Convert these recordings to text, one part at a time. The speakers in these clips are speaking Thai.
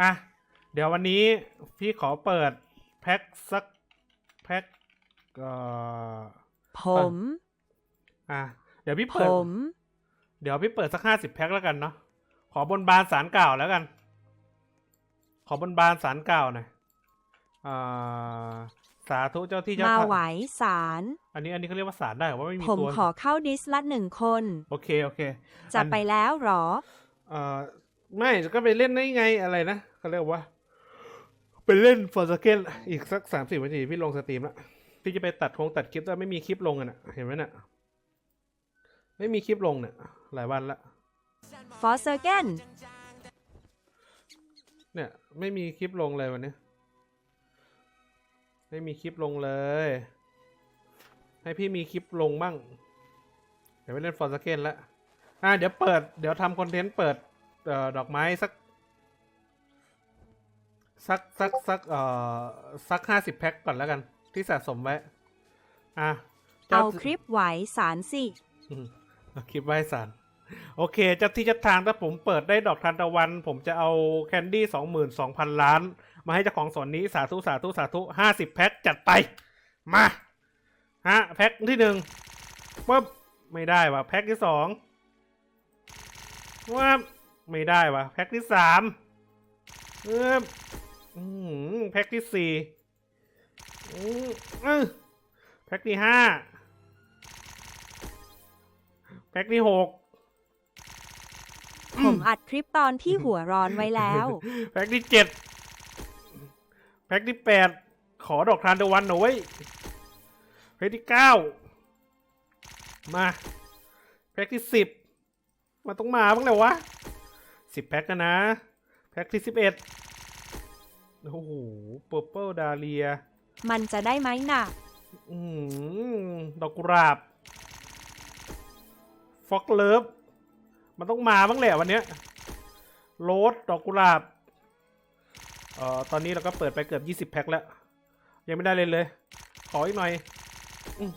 อะ เดี๋ยววันนี้พี่ขอเปิดแพ็คสักแพ็คเอ่อผม อะ เดี๋ยวพี่ผเปิด ม เดี๋ยวพี่เปิดสักห้าสิบแพ็คแล้วกันเนาะ ขอบนบานสารกล่าวแล้วกัน ขอบนบานสารกล่าวหน่อยอ่าสาธุเจ้าที่เจ้ามาทางไหวสาร อันนี้อันนี้เขาเรียกว่าสารได้เหรอว่าไม่มีผมตัว ขอเข้าดิสละหนึ่งคน โอเคโอเคจะอัน ไปแล้วเหรอ เอ่อ ไม่ก็ไปเล่นได้ไงอะไรนะเขาเรียกว่าไปเล่นฟอร์สเกนอีกสักสามสิบนาทีพี่ลงสตรีมแล้วพี่จะไปตัดคงตัดคลิปแต่ไม่มีคลิปลงอะนะเห็นไหมน่ะไม่มีคลิปลงเนี่ยหลายวันละฟอสเซอร์เกนเนี่ย ไม่มีคลิปลงเลยวันนี้ ไม่มีคลิปลงเลย ให้พี่มีคลิปลงบ้าง เดี๋ยวไปเล่นฟอร์สเกนละอะเดี๋ยวเปิด เดี๋ยวทำคอนเทนต์เปิด เอ่อดอกไม้สัก สักสักสักเอ่อสักห้าสิบแพ็คก่อนแล้วกัน ที่สะสมไว้อะจ้เอาคลิปไหวสารสิ อืมเอาคลิปไว้สารโอเคเจ้าที่เจ้าทางถ้าผมเปิดได้ดอกทานตะวัน ผมจะเอาแคนดี้สองหมื่นสองพันล้าน มาให้เจ้าของสวนนี้สาธุสาธุสาธุห้าสิบแพ็คจัดไป มาฮะแพ็คที่หนึ่งปุ๊บไม่ได้ว่ะแพ็คที่สองว่า ไม่ได้ว่ะแพ็คที่สามเอออืมแพ็คที่สี่อืมเออแพ็คที่ห้าแพ็คที่หกผมอัดคลิปตอนที่หัวร้อนไว้แล้ว แพ็คที่เจ็ดแพ็คที่แปดขอดอกทานตะวันหน่อยเว้ยแพ็คที่เก้ามา แพ็คที่สิบมาต้องมาบ้างเลยวะ สิบแพ็คกันนะ แพ็คที่สิบเอ็ดโอ้โหเปอร์เปิลดาเลีย มันจะได้ไหมน่ะ อืมดอกกุหลาบฟอกเลิฟมันต้องมาบ้างแหละวันเนี้ยโรสดอกกุหลาบเอ่อตอนนี้เราก็เปิดไปเกือบยี่สิบ20แพ็คแล้ว ยังไม่ได้เลยเลย ขออีกหน่อยอม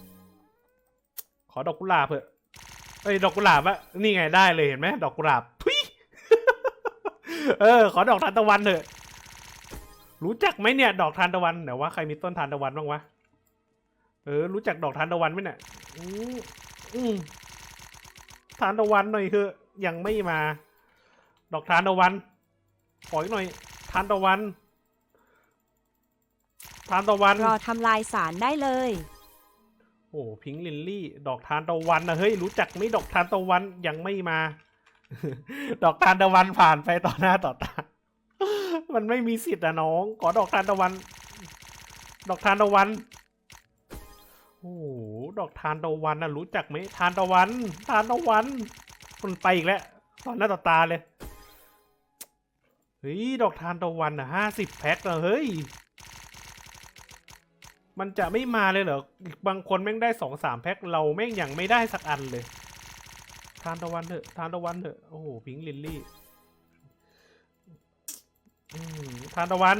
ขอดอกกุหลาบเถอะเอ้ยดอกกุหลาบอะนี่ไงได้เลยเห็นไหมดอกกุหลาบทุย เออ ขอดอกทานตะวันเถอะ รู้จักไหมเนี่ย ดอกทานตะวันเดี๋ยวว่าใครมีต้นทานตะวันบ้างวะ เออ รู้จักดอกทานตะวันไหมเนี่ยอืมอืมทานตะวันหน่อยเถอะ ยังไม่มา ดอกทานตะวัน ขออีกหน่อย ทานตะวัน ทานตะวัน รอทำลายสารได้เลย โอ้พิงลินลี่ ดอกทานตะวันนะเฮ้ย รู้จักไหมดอกทานตะวันยังไม่มา ดอกทานตะวันผ่านไปต่อหน้าต่อตา มันไม่มีสิทธิ์อะน้อง ขอดอกทานตะวัน ดอกทานตะวัน โอ้โห ดอกทานตะวันนะรู้จักไหมทานตะวัน ทานตะวันมันไปอีกแล้วตอนหน้าต่อตาเลย เฮ้ย ดอกทานตะวันอะห้าสิบแพ็คเหรอเฮ้ย มันจะไม่มาเลยเหรอ บางคนแม่งได้สองสามแพ็คเราแม่งยังไม่ได้สักอันเลย ทานตะวันเถอะทานตะวันเถอะโอ้โหพิงค์ลิลลี่อืมทานตะวัน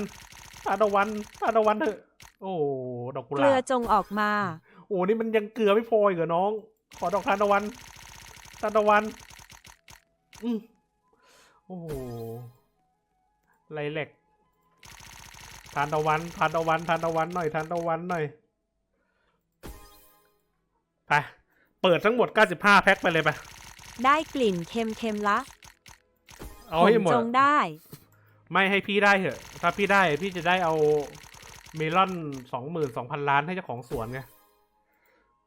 ทานตะวันทานตะวันเถอะ โอ้โหดอกกุหเกลาลือบจงออกมา โอ้นี่มันยังเกลือไม่พออีกเหรอน้อง ขอดอกทานตะวันทานตะวัน อืมโอ้โหไลแลกทานตะวันทานตะวันทานตะวันหน่อยทานตะวันหน่อยไปเปิดทั้งหมด 95 แพ็คไปเลยไป ได้กลิ่นเค็มๆละเอาผมให้หมดจงได้ ไม่ให้พี่ได้เถอะ ถ้าพี่ได้พี่จะได้เอาเมลอนสองหมื่นสองพันล้านให้เจ้าของสวนไง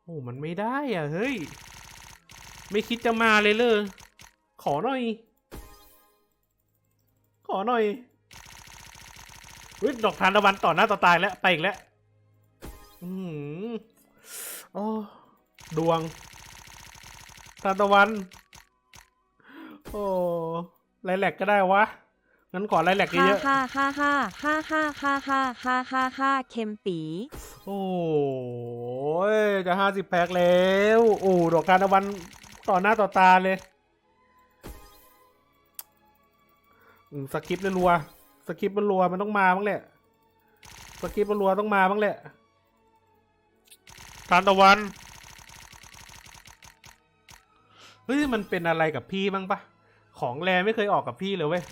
โอ้มันไม่ได้อะ เฮ้ย ไม่คิดจะมาเลยเลยขอหน่อย ขอหน่อยเฮ้ยดอกทานตะวันต่อหน้าต่อตายแล้ว ไปอีกแล้ว อืมโอ้ดวงทานตะวัน โอ้ไรแหลกก็ได้วะ งั้นขอไรแหลกฮ่าเยอะฮ่าฮ่าฮ่าฮ่าฮ่าฮ่าฮ่าฮ่าฮ่าฮ่าเค็มปีๆโอ้ยจะห้าสิบแพ็คแล้ว โอ้ดอกทานตะวันต่อหน้าต่อตาเลยอืมสคริปต์รัวๆสคริปต์มันรัวมันต้องมาบ้างแหละสคริปต์มันรัวต้องมาบ้างแหละทานตะวัน เฮ้ย มันเป็นอะไรกับพี่บ้างปะ ของแรไม่เคยออกกับพี่เลยเว้ย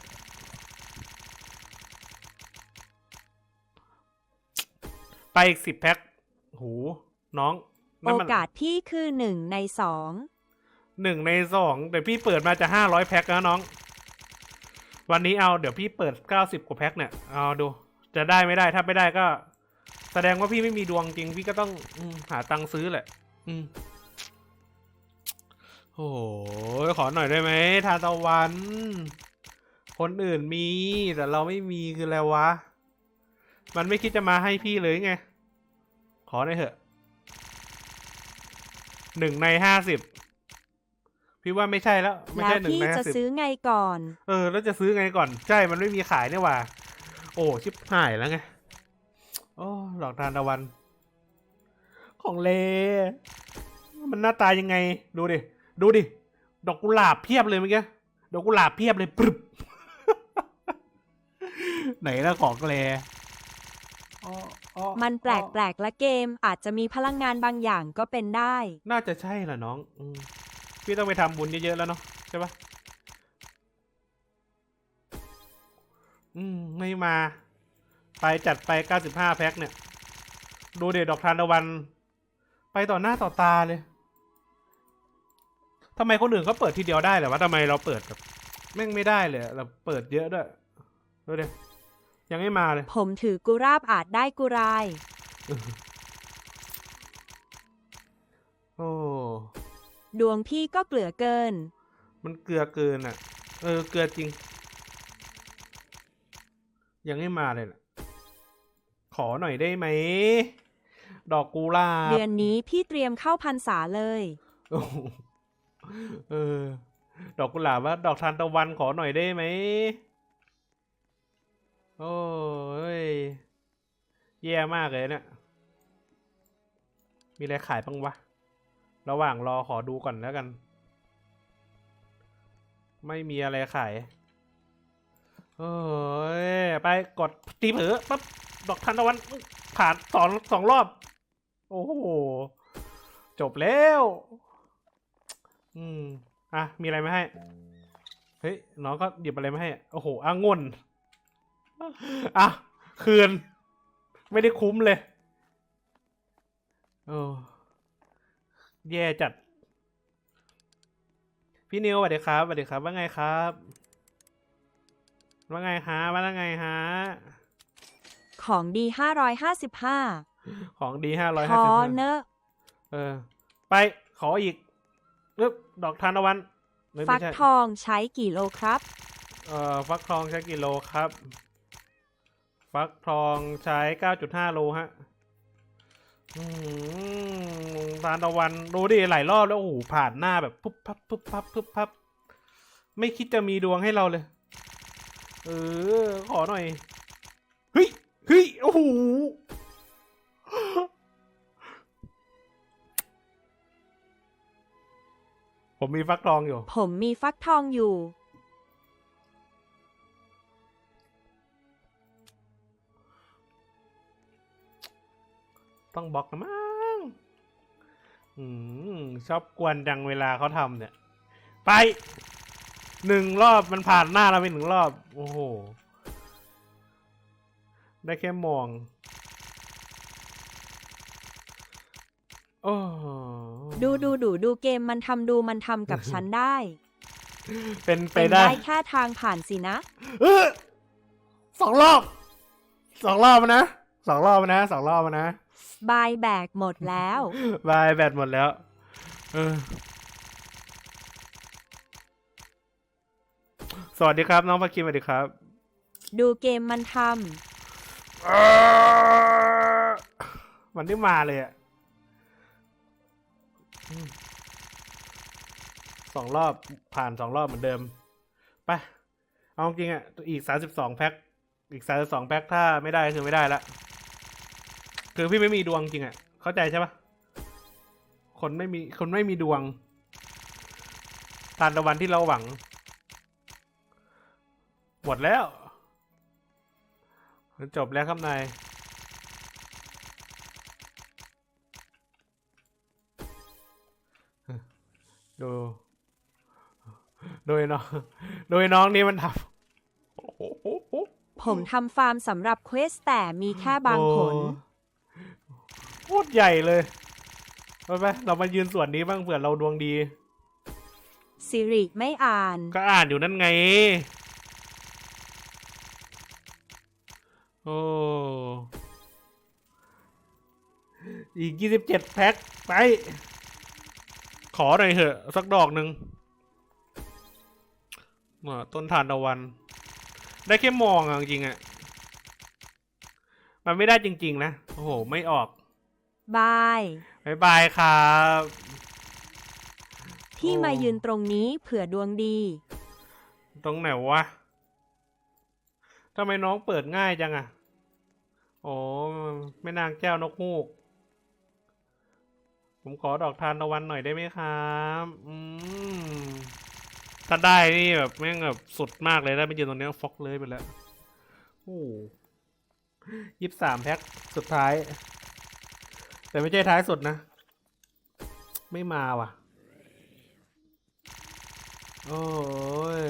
ไปอีกสิบแพ็คหูน้องโอกาสพี่คือหนึ่งในสองหนึ่งในสองเดี๋ยวพี่เปิดมาจะห้าร้อยแพ็คแล้วน้อง วันนี้เอาเดี๋ยวพี่เปิดเก้าสิบกว่าแพ็คเนี่ยเอาดู จะได้ไม่ได้ถ้าไม่ได้ก็ แสดงว่าพี่ไม่มีดวงจริง พี่ก็ต้องอหาตังค์ซื้อแหละ อืม โอ้โหขอหน่อยได้ไหมทานตะวัน คนอื่นมีแต่เราไม่มีคืออะไรวะ มันไม่คิดจะมาให้พี่เลยไง ขอหน่อยเถอะหนึ่งในห้าสิบพี่ว่าไม่ใช่แล้ว ไม่แล้วใช่หนึ่งพี่ในห้าจะสิบซื้อไงก่อน เออ แล้วจะซื้อไงก่อน ใช่มันไม่มีขายเนี่ยว่ะโอ้ชิบหายแล้วไง โอ้ดอกทานตะวัน ของเล มันหน้าตายังไง ดูดิ ดูดิ ดอกกุหลาบเพียบเลยเมื่อกี้ ดอกกุหลาบเพียบเลยปรึบ ไหนละของเลอ้ออ้อมันแปลกแปลกๆและเกมอาจจะมีพลังงานบางอย่างก็เป็นได้ น่าจะใช่แหละน้องอืมพี่ต้องไปทำบุญเยอะๆแล้วเนาะใช่ปะอืม ไม่มา ไปจัดไปเก้าสิบห้าแพ็คเนี่ย ดูเด็ดดอกทานตะวัน ไปต่อหน้าต่อตาเลย ทำไมคนอื่นเขาเปิดทีเดียวได้เหรอวะทำไมเราเปิดแบบแม่งไม่ได้เลยอะเราเปิดเยอะด้วยดูดิยังไม่มาเลย ผมถือกุราบอาจได้กุราย โอ้ดวงพี่ก็เกลือเกิน มันเกลือเกินอะ เออ เกลือจริง ยังไม่มาเลยนะขอหน่อยได้ไหม ดอกกุหลาบเดือนนี้พี่เตรียมเข้าพรรษาเลยโอ้โห เออ ดอกกุหลาบว่าดอกทานตะวันขอหน่อยได้ไหม โอ้ย แย่มากเลยเนี่ย มีอะไรขายบ้างวะ ระหว่างรอขอดูก่อนแล้วกัน ไม่มีอะไรขายเอ้ย ไปกดตีเผือปั๊บ ดอกทานตะวันผ่านสองสองรอบ โอ้โห จบแล้ว อืม อะ มีอะไรมาให้ เฮ้ย น้องก็หยิบอะไรมาให้ โอ้โหอ่างุ่นอะ คืน ไม่ได้คุ้มเลย โอ้ แย่จัด พี่นิวสวัสดีครับสวัสดีครับ ว่าไงครับ ว่าไงฮะ ว่าไงฮะ ของดี555ของดีห้าร้อยพห้าอสิบเนอะ เออ ไป ขออีก ปึ๊บดอกทานตะวันเอ้ยฟัไม่กใช่ ทองใช้กี่โลครับ เอ่อฟักทองใช้กี่โลครับ ฟักทองใช้เก้าจุดห้าโลฮะอืมทานตะวันดูดิหลายรอบแล้วโอ้โหผ่านหน้าแบบปุ๊บพับปุ๊บพับปุ๊บพับ ไม่คิดจะมีดวงให้เราเลย เออ ขอหน่อย เฮ้ยเฮ้ยโอ้โห ผมมีฟักทองอยู่ ผมมีฟักทองอยู่ ต้องบล็อกนะมั้งอืมชอบกวนจังเวลาเขาทำเนี่ย ไปหนึ่งรอบมันผ่านหน้าเราไปหนึ่งรอบ โอ้โห ได้แค่มอง โอ้โห ดูดูดูดูเกมมันทำดูมันทำกับฉันได้ เป็นไปเป็นได้ ได้แค่ทางผ่านสินะ เออสองรอบสองรอบนะสองรอบนะสองรอบนะบายแบกหมดแล้ว บายแบตหมดแล้ว เออสวัสดีครับ น้องพักคิมสวัสดีครับดูเกมมันทมันได้มาเลยอะอืม สองรอบผ่านสองรอบเหมือนเดิมไปเอาจริงอะอีกสามสิบสองแพ็คอีกสามสิบสองแพ็คถ้าไม่ได้คือไม่ได้ละคือพี่ไม่มีดวงจริงอะเข้าใจใช่ปะคนไม่มีคนไม่มีดวงทานตะวันที่เราหวัง หมดแล้ว จบแล้วครับนาย ดูโดยน้องโดยน้องนี่มันทำำผมทำฟาร์มสำหรับเควสแต่มีแค่บางผลโอ้โคตรใหญ่เลยไปไปเรามายืนส่วนนี้บ้างเผื่อเราดวงดีสิริไม่อ่าน ก็อ่านอยู่นั่นไง โอ้ อีกยี่สิบเจ็ดแพ็คไป ขอหน่อยเถอะ สักดอกหนึ่งอ่าต้นทานตะวัน ได้แค่มองอะจริงๆอะมันไม่ได้จริง ๆ นะ โอ้โห ไม่ออก บายบายบายครับที่โอ้มายืนตรงนี้เผื่อดวงดี ตรงไหนวะทำไมน้องเปิดง่ายจังอะโอ้แม่นางแก้วนกฮูก ผมขอดอกทานตะวันหน่อยได้ไหมครับอืมถ้าได้นี่แบบแม่งแบบสุดมากเลยได้ไปยืนตรงเนี้ยฟอกเลยไปแล้วโอ้ยี่สามแพ็คสุดท้าย แต่ไม่ใช่ท้ายสุดนะ ไม่มาว่ะ โอ้ย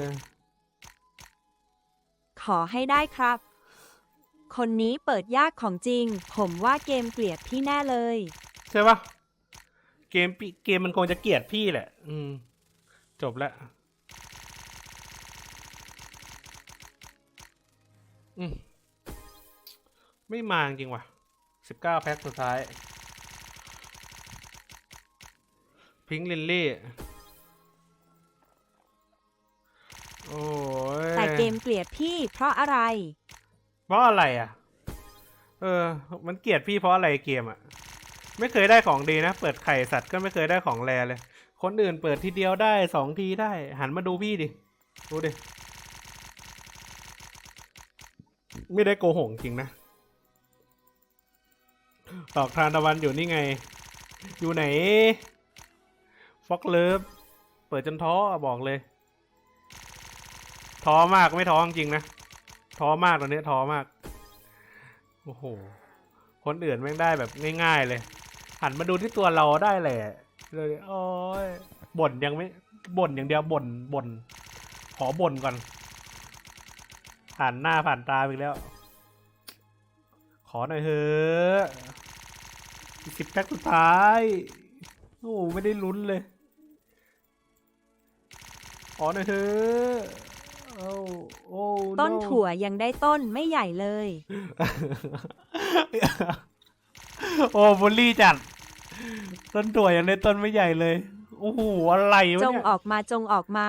ขอให้ได้ครับ คนนี้เปิดยากของจริง ผมว่าเกมเกลียดพี่แน่เลย ใช่ปะ เกมปิเกมมันคงจะเกลียดพี่แหละ อืม จบแล้วอืม ไม่มาจริงว่ะสิบเก้าแพ็คสุดท้าย พิงลินลี่ โอ้ยแต่เกมเกลียดพี่เพราะอะไร เพราะอะไรอะ เออ มันเกลียดพี่เพราะอะไรเกมอะ ไม่เคยได้ของดีนะ เปิดไข่สัตว์ก็ไม่เคยได้ของแรเลย คนอื่นเปิดทีเดียวได้สองทีได้ หันมาดูพี่ดิ ดูดิ ไม่ได้โกหกจริงนะตอกทานตะวันอยู่นี่ไง อยู่ไหน ฟอกเลิฟ เปิดจนท้อบอกเลย ท้อมากไม่ท้อจริงนะ ท้อมากตอนนี้ท้อมาก โอ้โห คนอื่นแม่งได้แบบง่าย ๆ เลย หันมาดูที่ตัวเราได้แหละเลยโอ้ยบ่นยังไม่บ่นอย่างเดียวบ่นบ่นขอบ่นก่อน ผ่านหน้าผ่านตาไปอีกแล้ว ขอหน่อยเถอะอีกสิบแพ็คสุดท้ายโอ้ไม่ได้ลุ้นเลย ขอหน่อยเถอะโอ้โอ้ต้น no ถั่วยังได้ต้นไม่ใหญ่เลย โอ้บูลลี่จัด ต้นถั่วยังได้ต้นไม่ใหญ่เลย โอ้โห อะไรวะจงเนี่ย ออกมาจงออกมา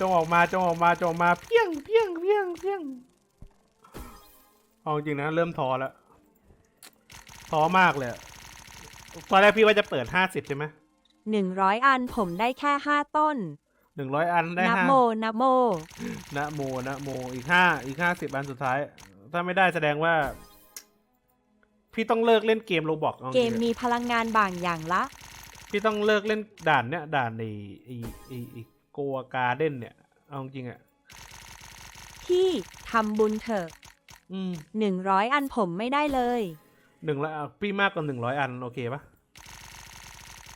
จงออกมาจงออกมาจงออกมาเพียงเพียงเพียงเพียงเอาจริงนะเริ่มท้อแล้วท้อมากเลยอะตอนแรกพี่ว่าจะเปิดห้าสิบใช่ไหม100 อันผมได้แค่ 5 ต้น หนึ่งร้อยอันได้นับห้าโมนับโม นะโมนะโมอีกห้าอีกห้าสิบอันสุดท้าย ถ้าไม่ได้แสดงว่า พี่ต้องเลิกเล่นเกมโรบอกเกมมีพลังงานบางอย่างละ พี่ต้องเลิกเล่นด่านเนี้ยด่านในไอไอไอโกวการ์เด้นเนี่ยเอาจริงๆอะพี่ทำบุญเถอะอืม100อันผมไม่ได้เลยหนึ่งร้อยอะพี่มากกว่าหนึ่งร้อยอันโอเคปะ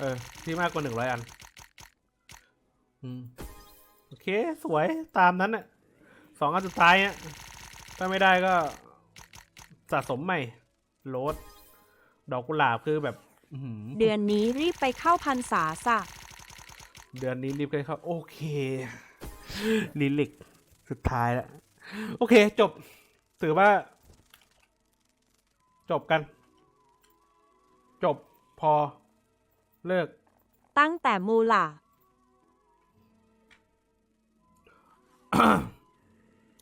เออพี่มากกว่าหนึ่งร้อยอัน อืมโอเค สวยตามนั้นน่ะสองอันสุดท้ายเนี่ยถ้าไม่ได้ก็สะสมใหม่ โหลดดอกกุหลาบคือแบบอื้อหือเดือนนี้รีบไปเข้าพรรษาสะเดือนนี้รีบเลยครับโอเคลิลิกสุดท้ายแล้วโอเค จบถือว่า จบกัน จบพอเลิก ตั้งแต่มูล่ะ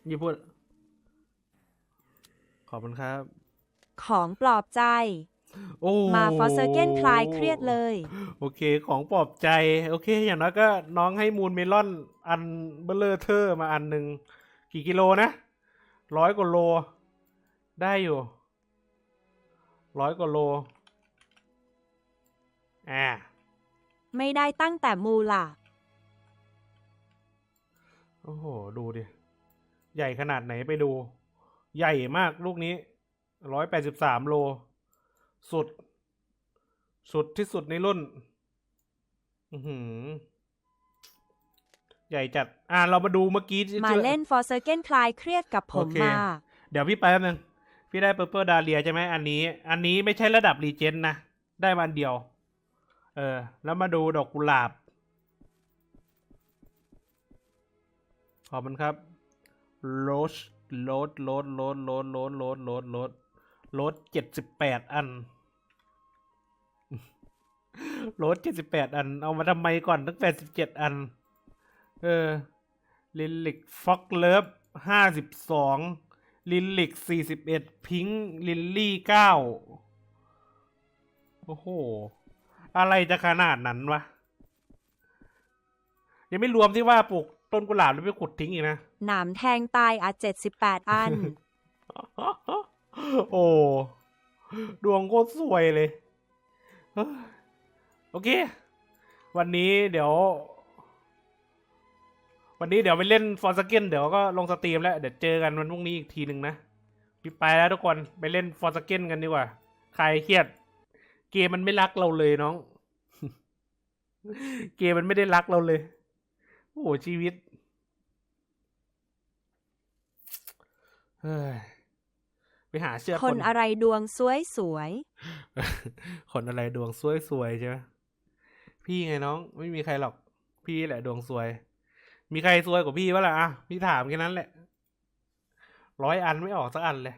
ยี่พูด ขอบคุณครับ ของปลอบใจ โอ้มาฟอสเซอร์เกนคลายเครียดเลย โอเค ของปลอบใจ โอเค อย่างน้อยก็น้องให้มูลเมลอนอันเบลเลอร์เทอร์มาอันหนึ่งกี่กิโลนะร้อยกว่าโล ได้อยู่ร้อยกว่าโลอ่าไม่ได้ตั้งแต่มูล่ะ โอ้โห ดูดิ ใหญ่ขนาดไหนไปดู ใหญ่มากลูกนี้ ร้อยแปดสิบสามโล สุด สุดที่สุดในรุ่น อือหือ ใหญ่จัด อ่าเรามาดูเมื่อกี้ที่มาเล่นฟอสเซอร์เกนคลายเครียดกับผมโอเคมา เดี๋ยวพี่ไปแป๊บนึง พี่ได้เปเปอร์ดาเลียใช่ไหมอันนี้ อันนี้ไม่ใช่ระดับรีเจนนะ ได้มาอันเดียว เออ แล้วมาดูดอกกุหลาบ ขอบคุณครับโรสโรสโรสโรสโรสโรสโรสโรสโรสโรสเจ็ดสิบแปดอันโรสเจ็ดสิบแปดอัน เอามาทำไมก่อนตั้งแปดสิบเจ็ดอัน เออ ลิลิกฟ็อกเลิฟห้าสิบสองลิลิกสี่สิบเอ็ดพิงลิลลี่เก้าโอ้โห อะไรจะขนาดนั้นวะ ยังไม่รวมที่ว่าปลูกต้นกุหลาบแล้วไปขุดทิ้งอีกนะ หนามแทงตายอะ78อัน โอ้ดวงโคตรสวยเลย โอเค วันนี้เดี๋ยว วันนี้เดี๋ยวไปเล่นฟอร์สเกนเดี๋ยวก็ลงสตรีมแล้ว เดี๋ยวเจอกันวันพรุ่งนี้อีกทีหนึ่งนะพี่ไปแล้วทุกคนไปเล่นฟอร์สเกนกันดีกว่า ใครเครียด เกมมันไม่รักเราเลยน้อง เกมมันไม่ได้รักเราเลย โอ้ชีวิต เฮ้ย ไปหาเชื่อคนอะไรดวงสวยสวยคนอะไรดวงสวยๆใช่ไหมพี่ไงน้อง ไม่มีใครหรอก พี่แหละดวงสวย มีใครสวยกว่าพี่วะล่ะอะพี่ถามแค่นั้นแหละร้อยอันไม่ออกสักอันเลย